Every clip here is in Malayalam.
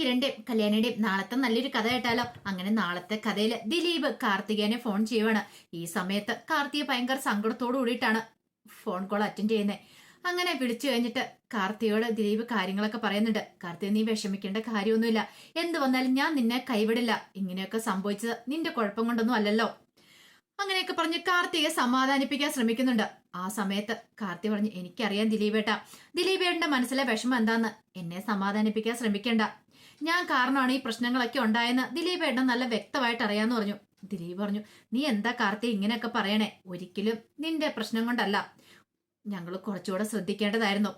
കിരണിന്റെയും കല്യാണിയുടെയും നാളത്തെ നല്ലൊരു കഥ കേട്ടാലോ? അങ്ങനെ നാളത്തെ കഥയിൽ ദിലീപ് കാർത്തികേനെ ഫോൺ ചെയ്യുവാണ്. ഈ സമയത്ത് കാർത്തിക ഭയങ്കര സങ്കടത്തോടു കൂടിയിട്ടാണ് ഫോൺ കോൾ അറ്റൻഡ് ചെയ്യുന്നത് അങ്ങനെ വിളിച്ചു കഴിഞ്ഞിട്ട് കാർത്തിയോട് ദിലീപ് കാര്യങ്ങളൊക്കെ പറയുന്നുണ്ട്. കാർത്തിക നീ വിഷമിക്കേണ്ട കാര്യമൊന്നുമില്ല. എന്ത് വന്നാലും ഞാൻ നിന്നെ കൈവിടില്ല. ഇങ്ങനെയൊക്കെ സംഭവിച്ചത് നിന്റെ കുഴപ്പം കൊണ്ടൊന്നും അല്ലല്ലോ. അങ്ങനെയൊക്കെ പറഞ്ഞ് കാർത്തികയെ സമാധാനിപ്പിക്കാൻ ശ്രമിക്കുന്നുണ്ട്. ആ സമയത്ത് കാർത്തി പറഞ്ഞു എനിക്കറിയാം ദിലീപേട്ട. ദിലീപേട്ടന്റെ മനസ്സിലെ വിഷമം എന്താന്ന്? എന്നെ സമാധാനിപ്പിക്കാൻ ശ്രമിക്കണ്ട. ഞാൻ കാരണമാണ് ഈ പ്രശ്നങ്ങളൊക്കെ ഉണ്ടായെന്ന് ദിലീപ് ഏട്ടൻ നല്ല വ്യക്തമായിട്ട് അറിയാന്ന് പറഞ്ഞു. ദിലീപ് പറഞ്ഞു നീ എന്താ കാർത്തി ഇങ്ങനെയൊക്കെ പറയണേ? ഒരിക്കലും നിന്റെ പ്രശ്നം കൊണ്ടല്ല. ഞങ്ങൾ കുറച്ചുകൂടെ ശ്രദ്ധിക്കേണ്ടതായിരുന്നു.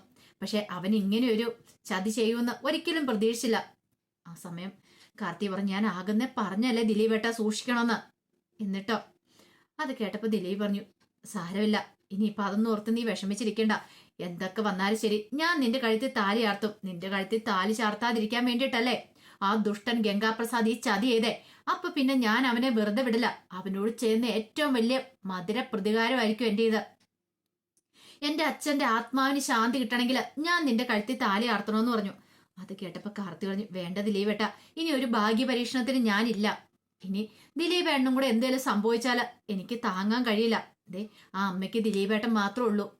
പക്ഷെ അവൻ ഇങ്ങനെ ഒരു ചതി ചെയ്യുമെന്ന് ഒരിക്കലും പ്രതീക്ഷിച്ചില്ല. ആ സമയം കാർത്തി പറഞ്ഞു ഞാൻ ആകുന്നേ പറഞ്ഞല്ലേ ദിലീപേട്ട സൂക്ഷിക്കണമെന്ന്? എന്നിട്ടോ? അത് കേട്ടപ്പോൾ ദിലീപ് പറഞ്ഞു സാരമില്ല. ഇനിയിപ്പൊ അതൊന്നും ഓർത്ത് നീ വിഷമിച്ചിരിക്കണ്ട. എന്തൊക്കെ വന്നാലും ശരി. ഞാൻ നിന്റെ കഴുത്തിൽ താലി ചാർത്തും നിന്റെ കഴുത്തിൽ താലി ചാർത്താതിരിക്കാൻ വേണ്ടിയിട്ടല്ലേ? ആ ദുഷ്ടൻ ഗംഗാപ്രസാദ് ഈ ചതി ചെയ്തേ. അപ്പൊ പിന്നെ ഞാൻ അവനെ വെറുതെ വിടില്ല. അവനോട് ചെയ്യുന്ന ഏറ്റവും വലിയ മധുര പ്രതികാരമായിരിക്കും എന്റെ ഇത്. എന്റെ അച്ഛന്റെ ആത്മാവിന് ശാന്തി കിട്ടണമെങ്കിൽ ഞാൻ നിന്റെ കഴുത്തിൽ താലി ആർത്തണമെന്ന് പറഞ്ഞു. അത് കേട്ടപ്പോ കാർത്തി പറഞ്ഞു വേണ്ട ദിലീപേട്ട ഇനി ഒരു ഭാഗ്യ പരീക്ഷണത്തിന് ഞാനില്ല. ഇനി ദിലീപ് എണ്ണും കൂടെ എന്തേലും സംഭവിച്ചാൽ എനിക്ക് താങ്ങാൻ കഴിയില്ല. ദേ ആ അമ്മയ്ക്ക് ദിലീപേട്ടൻ മാത്രമേ ഉള്ളൂ.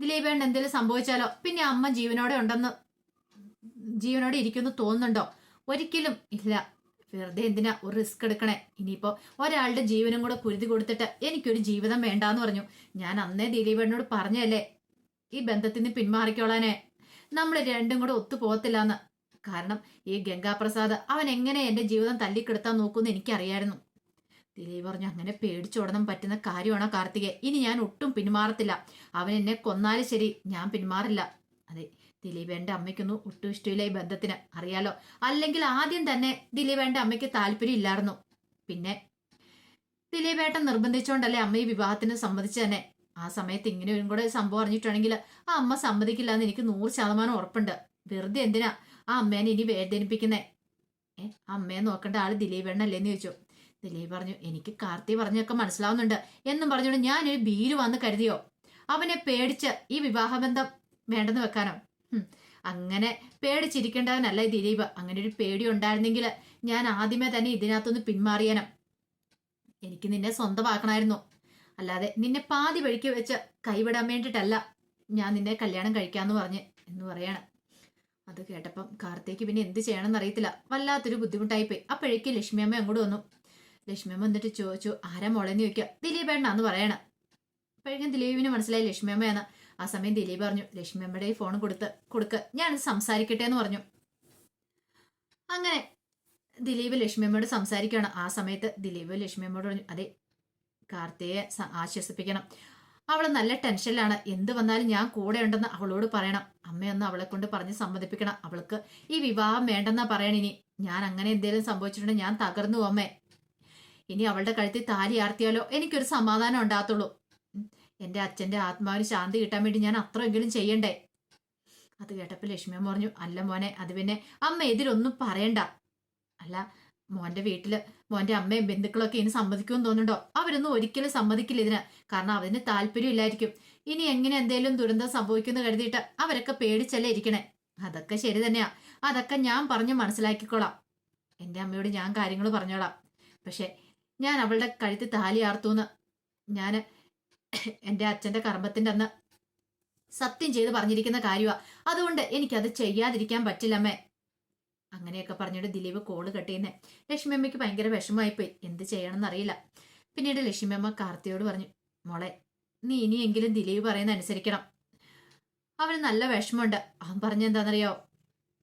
ദിലീപേട്ടൻ എന്തെങ്കിലും സംഭവിച്ചാലോ? പിന്നെ അമ്മ ജീവനോടെ ഉണ്ടെന്ന് ജീവനോടെ ഇരിക്കുമെന്ന് തോന്നുന്നുണ്ടോ? ഒരിക്കലും ഇല്ല. വെറുതെ എന്തിനാ ഒരു റിസ്ക് എടുക്കണേ? ഇനിയിപ്പോ ഒരാളുടെ ജീവനും കൂടെ കുരുതി കൊടുത്തിട്ട് എനിക്കൊരു ജീവിതം വേണ്ടാന്ന് പറഞ്ഞു. ഞാൻ അന്നേ ദിലീപേട്ടനോട് പറഞ്ഞല്ലേ ഈ ബന്ധത്തിൽ നിന്ന് പിന്മാറിക്കോളാനെ. നമ്മൾ രണ്ടും കൂടെ ഒത്തു കാരണം ഈ ഗംഗാപ്രസാദ് അവൻ എങ്ങനെ എന്റെ ജീവിതം തല്ലിക്കെടുത്താൻ നോക്കുമെന്ന് എനിക്കറിയായിരുന്നു. ദിലീപ് പറഞ്ഞു അങ്ങനെ പേടിച്ചോടണം പറ്റുന്ന കാര്യമാണോ കാർത്തികെ? ഇനി ഞാൻ ഒട്ടും പിന്മാറത്തില്ല. അവൻ എന്നെ കൊന്നാലും ശരി ഞാൻ പിന്മാറില്ല. അതെ ദിലീപേന്റെ അമ്മയ്ക്കൊന്നും ഒട്ടും ഇഷ്ടമില്ല ഈ ബന്ധത്തിന് അറിയാലോ? അല്ലെങ്കിൽ ആദ്യം തന്നെ ദിലീപേന്റെ അമ്മയ്ക്ക് താല്പര്യം ഇല്ലായിരുന്നു. പിന്നെ ദിലീപേട്ടൻ നിർബന്ധിച്ചുകൊണ്ടല്ലേ അമ്മ ഈ വിവാഹത്തിന് സമ്മതിച്ചു തന്നെ? ആ സമയത്ത് ഇങ്ങനെയും കൂടെ സംഭവം അറിഞ്ഞിട്ടുണ്ടെങ്കിൽ ആ അമ്മ സമ്മതിക്കില്ല എന്ന് എനിക്ക് നൂറ് ശതമാനം ഉറപ്പുണ്ട്. വെറുതെ എന്തിനാ ആ അമ്മേനെ ഇനി വേദനിപ്പിക്കുന്നേ? ഏ അമ്മയെ നോക്കേണ്ട ആൾ ദിലീപേണ്ണല്ലേന്ന് ചോദിച്ചു. ദിലീപ് പറഞ്ഞു എനിക്ക് കാർത്തി പറഞ്ഞൊക്കെ മനസ്സിലാവുന്നുണ്ട്. എന്നും പറഞ്ഞുകൊണ്ട് ഞാനൊരു ബീര് വന്ന് കരുതിയോ? അവനെ പേടിച്ച് ഈ വിവാഹബന്ധം വേണ്ടെന്ന് വെക്കാനോ? അങ്ങനെ പേടിച്ചിരിക്കേണ്ടവനല്ല ദിലീപ്. അങ്ങനെ ഒരു പേടി ഉണ്ടായിരുന്നെങ്കിൽ ഞാൻ ആദ്യമേ തന്നെ ഇതിനകത്തുനിന്ന് പിന്മാറിയാനും. എനിക്ക് നിന്നെ സ്വന്തമാക്കണമായിരുന്നു. അല്ലാതെ നിന്നെ പാതി വഴിക്ക് വെച്ച് കൈവിടാൻ വേണ്ടിയിട്ടല്ല ഞാൻ നിന്നെ കല്യാണം കഴിക്കാന്ന് പറഞ്ഞ് എന്ന് പറയാണ്. അത് കേട്ടപ്പം കാർത്തേക്ക് പിന്നെ എന്ത് ചെയ്യണമെന്ന് അറിയത്തില്ല വല്ലാത്തൊരു ബുദ്ധിമുട്ടായിപ്പോയി. അപ്പോഴേക്ക് ലക്ഷ്മിയമ്മ അങ്ങോട്ട് വന്നു. ലക്ഷ്മിയമ്മ എന്നിട്ട് ചോദിച്ചു ആരാ മോളെന്ന് ചോദിക്കുക. ദിലീപേണ്ണാന്ന് പറയണം. അപ്പോഴേക്കും ദിലീപിന് മനസ്സിലായി ലക്ഷ്മിയമ്മയാണ് ആ സമയം ദിലീപ് പറഞ്ഞു ലക്ഷ്മിയമ്മയുടെ ഈ ഫോൺ കൊടുത്ത് കൊടുക്ക്. ഞാൻ സംസാരിക്കട്ടെ എന്ന് പറഞ്ഞു. അങ്ങനെ ദിലീപ് ലക്ഷ്മിയമ്മയോട് സംസാരിക്കുകയാണ്. ആ സമയത്ത് ദിലീപ് ലക്ഷ്മിയമ്മയോട് പറഞ്ഞു അതെ കാർത്തിയെ ആശ്വസിപ്പിക്കണം. അവൾ നല്ല ടെൻഷനിലാണ് എന്ത് വന്നാലും ഞാൻ കൂടെ ഉണ്ടെന്ന് അവളോട് പറയണം. അമ്മയൊന്ന് അവളെ കൊണ്ട് പറഞ്ഞ് സമ്മതിപ്പിക്കണം. അവൾക്ക് ഈ വിവാഹം വേണ്ടെന്നാ പറയണിനി ഞാൻ അങ്ങനെ എന്തെങ്കിലും സംഭവിച്ചിട്ടുണ്ടെങ്കിൽ ഞാൻ തകർന്നു അമ്മേ. ഇനി അവളുടെ കഴുത്തിൽ താലി ആർത്തിയാലോ? എനിക്കൊരു സമാധാനം ഉണ്ടാകത്തുള്ളൂ. എന്റെ എന്റെ അച്ഛന്റെ ആത്മാവിന് ശാന്തി കിട്ടാൻ വേണ്ടി ഞാൻ അത്രയെങ്കിലും ചെയ്യണ്ടേ? അത് കേട്ടപ്പോൾ ലക്ഷ്മിയമ്മ പറഞ്ഞു അല്ല മോനെ അത് പിന്നെ അമ്മ ഇതിലൊന്നും പറയണ്ട. അല്ല മോന്റെ വീട്ടിൽ മോന്റെ അമ്മയും ബന്ധുക്കളൊക്കെ ഇനി സമ്മതിക്കുമെന്ന് തോന്നുന്നുണ്ടോ? അവരൊന്നും ഒരിക്കലും സമ്മതിക്കില്ല ഇതിന്. കാരണം അതിന് താല്പര്യം ഇല്ലായിരിക്കും. ഇനി എങ്ങനെ എന്തേലും ദുരന്തം സംഭവിക്കുമെന്ന് കരുതിയിട്ട് അവരൊക്കെ പേടിച്ചല്ലേ ഇരിക്കണേ? അതൊക്കെ ശരി തന്നെയാ. അതൊക്കെ ഞാൻ പറഞ്ഞ് മനസ്സിലാക്കിക്കോളാം. എന്റെ അമ്മയോട് ഞാൻ കാര്യങ്ങൾ പറഞ്ഞോളാം. പക്ഷെ ഞാൻ അവളുടെ കഴുത്തിൽ താലി ആർത്തുന്ന്. ഞാൻ എന്റെ അച്ഛന്റെ കർമ്മത്തിന്റെ അന്ന് സത്യം ചെയ്ത് പറഞ്ഞിരിക്കുന്ന കാര്യമാ അതുകൊണ്ട് എനിക്കത് ചെയ്യാതിരിക്കാൻ പറ്റില്ലമ്മേ. അങ്ങനെയൊക്കെ പറഞ്ഞിട്ട് ദിലീപ് കോൾ ലക്ഷ്മി ലക്ഷ്മിയമ്മയ്ക്ക് ഭയങ്കര വിഷമമായിപ്പോയി. എന്ത് ചെയ്യണമെന്ന് അറിയില്ല പിന്നീട് ലക്ഷ്മി അമ്മ കാർത്തിയോട് പറഞ്ഞു മോളെ നീ ഇനിയെങ്കിലും ദിലീപ് പറയുന്ന അനുസരിക്കണം. അവന് നല്ല വിഷമമുണ്ട്. അവൻ പറഞ്ഞെന്താണെന്നറിയോ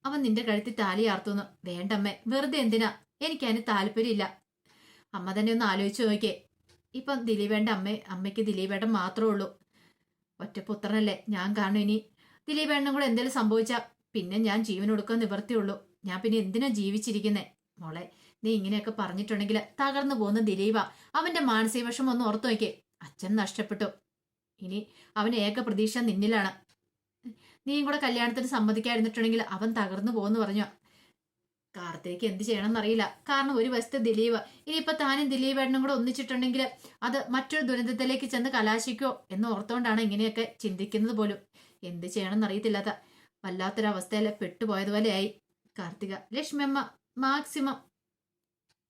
അവൻ നിന്റെ കഴുത്തിൽ താലി ആർത്തുന്നു. വേണ്ടമ്മേ വെറുതെ എന്തിനാ? എനിക്കതിന് താല്പര്യമില്ല. അമ്മ തന്നെ ഒന്ന് ആലോചിച്ച് നോക്കിയേ. ഇപ്പം ദിലീപേണ്ട അമ്മ അമ്മയ്ക്ക് ദിലീപേട്ടൻ മാത്രമേ ഉള്ളൂ. ഒറ്റ പുത്രനല്ലേ ഞാൻ കാരണം ഇനി. ദിലീപേട്ടനും കൂടെ എന്തെങ്കിലും സംഭവിച്ചാൽ പിന്നെ ഞാൻ ജീവൻ കൊടുക്കാൻ നിവർത്തിയുള്ളൂ ഞാൻ പിന്നെ എന്തിനാ ജീവിച്ചിരിക്കുന്നേ? മോളെ നീ ഇങ്ങനെയൊക്കെ പറഞ്ഞിട്ടുണ്ടെങ്കിൽ തകർന്നു പോകുന്ന ദിലീപ അവന്റെ മാനസിക വിഷമം ഒന്ന് ഓർത്തു നോക്കിയേ. അച്ഛൻ നഷ്ടപ്പെട്ടു. ഇനി അവൻ ഏക പ്രതീക്ഷ നിന്നിലാണ്. നീയും കൂടെ കല്യാണത്തിന് സമ്മതിക്കാതിരുന്നിട്ടുണ്ടെങ്കിൽ അവൻ തകർന്നു പോകുന്നു പറഞ്ഞു? കാർത്തിക് എന്ത് ചെയ്യണമെന്ന് അറിയില്ല കാരണം ഒരു വശത്ത് ദിലീപ് ഇനിയിപ്പോ താനും ദിലീപേട്ടനും കൂടെ ഒന്നിച്ചിട്ടുണ്ടെങ്കിൽ അത് മറ്റൊരു ദുരന്തത്തിലേക്ക് ചെന്ന് കലാശിക്കോ എന്ന് ഓർത്തുകൊണ്ടാണ് ഇങ്ങനെയൊക്കെ ചിന്തിക്കുന്നത് പോലും. എന്ത് ചെയ്യണമെന്ന് എന്നറിയത്തില്ലാത്ത വല്ലാത്തൊരവസ്ഥയിൽ പെട്ടുപോയതുപോലെയായി കാർത്തിക ലക്ഷ്മിയമ്മ മാക്സിമം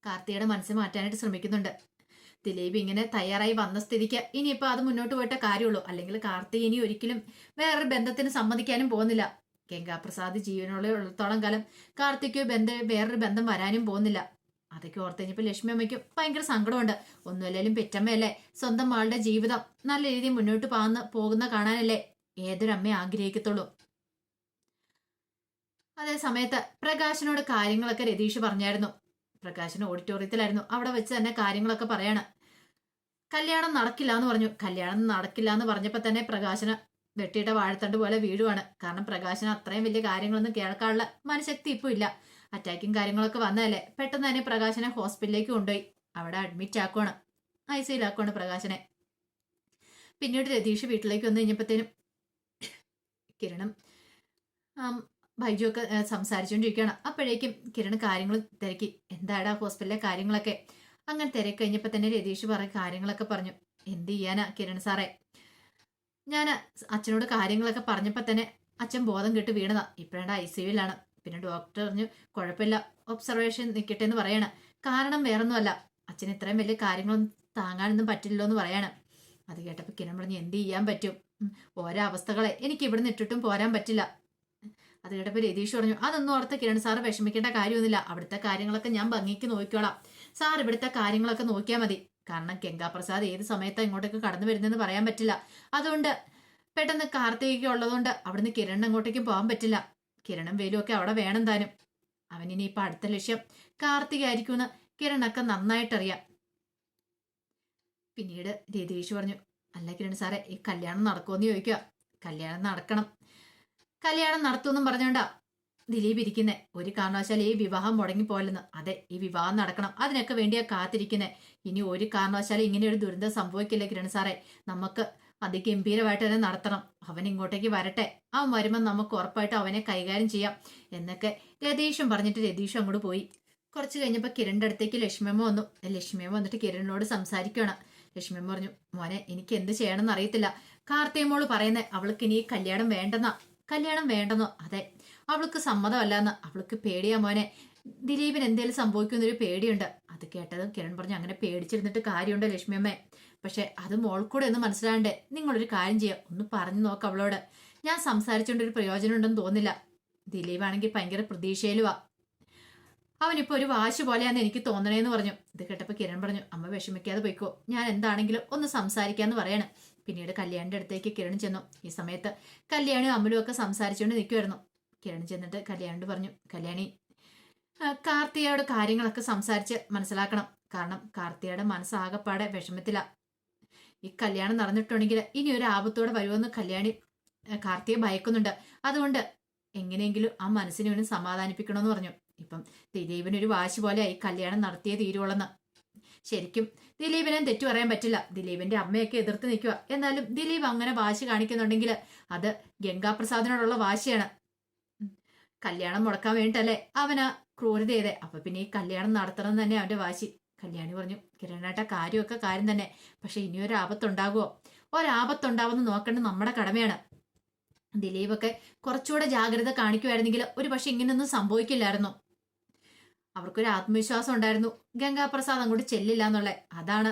കാർത്തികയുടെ മനസ്സ് മാറ്റാനായിട്ട് ശ്രമിക്കുന്നുണ്ട്. ദിലീപ് ഇങ്ങനെ തയ്യാറായി വന്ന സ്ഥിതിക്ക് ഇനിയിപ്പോൾ അത് മുന്നോട്ട് പോയിട്ട കാര്യമുള്ളൂ. അല്ലെങ്കിൽ കാർത്തിക ഇനി ഒരിക്കലും വേറൊരു ബന്ധത്തിന് സമ്മതിക്കാനും പോകുന്നില്ല. ഗംഗാപ്രസാദ് ജീവനോളത്തോളം കാലം കാർത്തിക്കോ ബന്ധം വേറൊരു ബന്ധം വരാനും പോകുന്നില്ല. അതൊക്കെ ഓർത്ത് കഴിഞ്ഞപ്പോൾ ലക്ഷ്മി അമ്മയ്ക്ക് ഭയങ്കര സങ്കടമുണ്ട്. ഒന്നുമല്ലേലും പെറ്റമ്മയല്ലേ സ്വന്തം മകളുടെ ജീവിതം നല്ല രീതിയിൽ മുന്നോട്ട് പോകുന്ന പോകുന്ന കാണാനല്ലേ ഏതൊരമ്മ ആഗ്രഹിക്കത്തുള്ളൂ. അതേ സമയത്ത് പ്രകാശനോട് കാര്യങ്ങളൊക്കെ രതീഷ് പറഞ്ഞായിരുന്നു. പ്രകാശൻ ഓഡിറ്റോറിയത്തിലായിരുന്നു. അവിടെ വെച്ച് തന്നെ കാര്യങ്ങളൊക്കെ പറയാണ്. കല്യാണം നടക്കില്ല എന്ന് പറഞ്ഞു. കല്യാണം നടക്കില്ല എന്ന് പറഞ്ഞപ്പോൾ തന്നെ പ്രകാശന് വെട്ടിയുടെ വാഴത്തണ്ട് പോലെ വീഴുവാണ്. കാരണം പ്രകാശന് അത്രയും വലിയ കാര്യങ്ങളൊന്നും കേൾക്കാനുള്ള മനഃശക്തി ഇപ്പോൾ ഇല്ല. അറ്റാക്കും കാര്യങ്ങളൊക്കെ വന്നതല്ലേ? പെട്ടെന്ന് തന്നെ പ്രകാശനെ ഹോസ്പിറ്റലിലേക്ക് കൊണ്ടുപോയി. അവിടെ അഡ്മിറ്റ് ആക്കുവാണ്. ഐ സിയിലാക്കുവാണ് പ്രകാശനെ. പിന്നീട് രതീഷ് വീട്ടിലേക്ക് വന്നു കഴിഞ്ഞപ്പോഴത്തേനും കിരണും ഒക്കെ സംസാരിച്ചുകൊണ്ടിരിക്കുകയാണ്. അപ്പോഴേക്കും കിരൺ കാര്യങ്ങൾ തിരക്കി. എന്താടാ ഹോസ്പിറ്റലിലെ കാര്യങ്ങളൊക്കെ? അങ്ങനെ തിരക്കി കഴിഞ്ഞപ്പോൾ തന്നെ രതീഷ് പറ കാര്യങ്ങളൊക്കെ പറഞ്ഞു. എന്ത് ചെയ്യാനാ കിരൺ സാറേ? ഞാൻ അച്ഛനോട് കാര്യങ്ങളൊക്കെ പറഞ്ഞപ്പോൾ തന്നെ അച്ഛൻ ബോധം കെട്ട് വീണതാ. ഇപ്പോഴാണ് ഐ സി യുവിലാണ് പിന്നെ ഡോക്ടർ പറഞ്ഞു കുഴപ്പമില്ല. ഒബ്സർവേഷൻ നിൽക്കട്ടെ എന്ന് പറയാണ്. കാരണം വേറൊന്നുമല്ല. അച്ഛൻ ഇത്രയും വലിയ കാര്യങ്ങളൊന്നും താങ്ങാനൊന്നും പറ്റില്ലല്ലോ എന്ന് പറയാണ്. അത് കേട്ടപ്പോൾ കിരൺ പറഞ്ഞു എന്ത് ചെയ്യാൻ പറ്റും? ഓരോ അവസ്ഥകളെ എനിക്ക് ഇവിടുന്ന് ഇട്ടിട്ടും പോരാൻ പറ്റില്ല. അത് കേട്ടപ്പോൾ രതീഷ് പറഞ്ഞു അതൊന്നും ഓർത്ത് കിരൺ സാറ് വിഷമിക്കേണ്ട കാര്യമൊന്നുമില്ല. അവിടുത്തെ കാര്യങ്ങളൊക്കെ ഞാൻ ഭംഗിക്ക് നോക്കിക്കോളാം. സാർ ഇവിടുത്തെ കാര്യങ്ങളൊക്കെ നോക്കിയാൽ മതി. കാരണം ഗംഗാപ്രസാദ് ഏത് സമയത്താണ് ഇങ്ങോട്ടേക്ക് കടന്നു വരുന്നതെന്ന് പറയാൻ പറ്റില്ല. അതുകൊണ്ട് പെട്ടെന്ന് കാർത്തികയ്ക്ക് ഉള്ളതുകൊണ്ട് അവിടുന്ന് കിരൺ അങ്ങോട്ടേക്ക് പോകാൻ പറ്റില്ല. കിരണും വേലും ഒക്കെ അവിടെ വേണം താനും അവനിനി ഇപ്പൊ അടുത്ത ലക്ഷ്യം കാർത്തിക ആയിരിക്കുമെന്ന് കിരണൊക്കെ നന്നായിട്ടറിയാം. പിന്നീട് രതീഷ് പറഞ്ഞു അല്ല കിരൺ സാറേ ഈ കല്യാണം നടക്കുമെന്ന് ചോദിക്കുക കല്യാണം നടക്കണം. കല്യാണം നടത്തുമെന്നും പറഞ്ഞോണ്ടാ ദിലീപ് ഇരിക്കുന്നേ ഒരു കാരണവശാൽ ഈ വിവാഹം മുടങ്ങിപ്പോലെന്ന് അതെ ഈ വിവാഹം നടക്കണം. അതിനൊക്കെ വേണ്ടിയാ കാത്തിരിക്കുന്നേ. ഇനി ഒരു കാരണവശാലും ഇങ്ങനെ ഒരു ദുരന്തം സംഭവിക്കില്ല കിരൺ സാറേ. നമുക്ക് അതിഗംഭീരമായിട്ട് തന്നെ നടത്തണം. അവൻ ഇങ്ങോട്ടേക്ക് വരട്ടെ. അവൻ വരുമ്പോൾ നമുക്ക് ഉറപ്പായിട്ട് അവനെ കൈകാര്യം ചെയ്യാം. എന്നൊക്കെ രതീഷും പറഞ്ഞിട്ട് രതീഷും അങ്ങോട്ട് പോയി. കുറച്ച് കഴിഞ്ഞപ്പോൾ കിരണിന്റെ അടുത്തേക്ക് ലക്ഷ്മിയമ്മ വന്നു. ലക്ഷ്മിയമ്മ വന്നിട്ട് കിരണിനോട് സംസാരിക്കുകയാണ് ലക്ഷ്മിയമ്മ പറഞ്ഞു മോനെ എനിക്ക് എന്ത് ചെയ്യണമെന്ന് അറിയത്തില്ല. കാർത്തിയമ്മോൾ പറയുന്നത് അവൾക്ക് ഇനി കല്യാണം വേണ്ടെന്നാ. കല്യാണം വേണ്ടെന്നോ? അതെ അവൾക്ക് സമ്മതമല്ലെന്ന് അവൾക്ക് പേടിയാ മോനെ. ദിലീപിന് എന്തേലും സംഭവിക്കുന്നൊരു പേടിയുണ്ട്. അത് കേട്ടത് കിരൺ പറഞ്ഞു അങ്ങനെ പേടിച്ചിരുന്നിട്ട് കാര്യമുണ്ട് ലക്ഷ്മിയമ്മേ? പക്ഷെ അത് മോൾക്കൂടെ ഒന്ന് മനസ്സിലാണ്ടേ നിങ്ങളൊരു കാര്യം ചെയ്യുക ഒന്ന് പറഞ്ഞു നോക്ക് അവളോട്. ഞാൻ സംസാരിച്ചുകൊണ്ട് ഒരു പ്രയോജനം ഉണ്ടെന്ന് തോന്നില്ല. ദിലീപാണെങ്കിൽ ഭയങ്കര പ്രതീക്ഷയിലുവാ. അവനിപ്പോ ഒരു വാശി പോലെയാന്ന് എനിക്ക് തോന്നണേന്ന് പറഞ്ഞു. ഇത് കേട്ടപ്പോൾ കിരൺ പറഞ്ഞു അമ്മ വിഷമിക്കാതെ പോയിക്കോ. ഞാൻ എന്താണെങ്കിലും ഒന്ന് സംസാരിക്കാന്ന് പറയാണ്. പിന്നീട് കല്യാണിന്റെ അടുത്തേക്ക് കിരൺ ചെന്നു. ഈ സമയത്ത് കല്യാണും അമ്മലും ഒക്കെ സംസാരിച്ചുകൊണ്ട് നിൽക്കുമായിരുന്നു കിരൺ ചെന്നിട്ട് കല്യാണിയോട് പറഞ്ഞു കല്യാണി കാർത്തികയോട് കാര്യങ്ങളൊക്കെ സംസാരിച്ച് മനസ്സിലാക്കണം. കാരണം കാർത്തികയുടെ മനസ്സാകപ്പാടെ വിഷമത്തില. ഈ കല്യാണം നടന്നിട്ടുണ്ടെങ്കിൽ ഇനി ഒരു ആപത്തോടെ വരുമെന്ന് കല്യാണി കാർത്തിയെ ഭയക്കുന്നുണ്ട്. അതുകൊണ്ട് എങ്ങനെയെങ്കിലും ആ മനസ്സിനെ ഒന്ന് സമാധാനിപ്പിക്കണമെന്ന് പറഞ്ഞു. ഇപ്പം ദിലീപിനൊരു വാശി പോലെ ഈ കല്യാണം നടത്തിയേ തീരുവോളെന്ന്. ശരിക്കും ദിലീപിനെ തെറ്റു പറയാൻ പറ്റില്ല. ദിലീപിന്റെ അമ്മയൊക്കെ എതിർത്ത് നിൽക്കുക എന്നാലും ദിലീപ് അങ്ങനെ വാശി കാണിക്കുന്നുണ്ടെങ്കിൽ അത് ഗംഗാപ്രസാദിനോടുള്ള വാശിയാണ്. കല്യാണം മുടക്കാൻ വേണ്ടിട്ടല്ലേ? അവന് ക്രൂരത ചെയ്തേ. അപ്പൊ പിന്നെ ഈ കല്യാണം നടത്തണം തന്നെ അവന്റെ വാശി. കല്യാണി പറഞ്ഞു കിരണേട്ട കാര്യമൊക്കെ കാര്യം തന്നെ. പക്ഷെ ഇനിയൊരു ആപത്തുണ്ടാകുമോ ഒരാപത്തുണ്ടാവുമെന്ന് നോക്കേണ്ടത് നമ്മുടെ കടമയാണ്. ദിലീപൊക്കെ കുറച്ചുകൂടെ ജാഗ്രത കാണിക്കുമായിരുന്നെങ്കിൽ ഒരു പക്ഷെ ഇങ്ങനെയൊന്നും സംഭവിക്കില്ലായിരുന്നു. അവർക്കൊരു ആത്മവിശ്വാസം ഉണ്ടായിരുന്നു. ഗംഗാപ്രസാദ് അങ്ങോട്ട് ചെല്ലില്ല എന്നുള്ളത് അതാണ്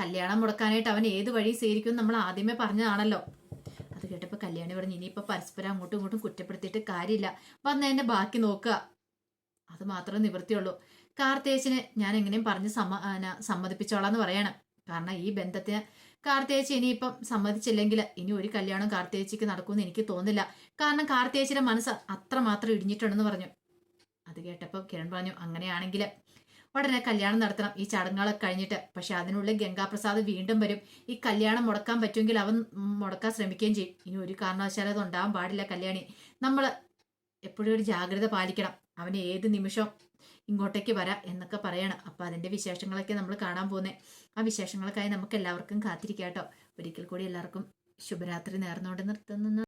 കല്യാണം മുടക്കാനായിട്ട് അവൻ ഏത് വഴി സ്വീകരിക്കും നമ്മൾ ആദ്യമേ പറഞ്ഞതാണല്ലോ. അത് കേട്ടപ്പോൾ കല്യാണി പറഞ്ഞു ഇനിയിപ്പോൾ പരസ്പരം അങ്ങോട്ടും ഇങ്ങോട്ടും കുറ്റപ്പെടുത്തിയിട്ട് കാര്യമില്ല. വന്നതിന്റെ ബാക്കി നോക്കുക. അത് മാത്രമേ നിവൃത്തിയുള്ളൂ. കാർത്തേച്ചിനെ ഞാൻ എങ്ങനെയും പറഞ്ഞ് സമ്മ സമ്മതിപ്പിച്ചോളാം എന്ന് പറയണം. കാരണം ഈ ബന്ധത്തിന് കാർത്തേച്ചി ഇനിയിപ്പം സമ്മതിച്ചില്ലെങ്കിൽ ഇനി ഒരു കല്യാണം കാർത്തേച്ചിക്ക് നടക്കുമെന്ന് എനിക്ക് തോന്നില്ല കാരണം കാർത്തേച്ചിയുടെ മനസ്സ് അത്രമാത്രം ഇടിഞ്ഞിട്ടുണ്ടെന്ന് പറഞ്ഞു. അത് കേട്ടപ്പോൾ കിരൺ പറഞ്ഞു അങ്ങനെയാണെങ്കിൽ ഉടനെ കല്യാണം നടത്തണം. ഈ ചടങ്ങുകളൊക്കെ കഴിഞ്ഞിട്ട്. പക്ഷെ അതിനുള്ളിൽ ഗംഗാപ്രസാദ് വീണ്ടും വരും. ഈ കല്യാണം മുടക്കാൻ പറ്റുമെങ്കിൽ അവൻ മുടക്കാൻ ശ്രമിക്കുകയും ചെയ്യും. ഇനി ഒരു കാരണവശാലും അത് ഉണ്ടാവാൻ പാടില്ല കല്യാണി. നമ്മൾ എപ്പോഴും ഒരു ജാഗ്രത പാലിക്കണം. അവന് ഏത് നിമിഷം ഇങ്ങോട്ടേക്ക് വരാം എന്നൊക്കെ പറയണം. അപ്പം അതിന്റെ വിശേഷങ്ങളൊക്കെ നമ്മൾ കാണാൻ പോകുന്നത് ആ വിശേഷങ്ങൾക്കായി നമുക്ക് എല്ലാവർക്കും കാത്തിരിക്കാം കേട്ടോ. ഒരിക്കൽ കൂടി എല്ലാവർക്കും ശുഭരാത്രി നേർന്നുകൊണ്ട് നിർത്തുന്നു.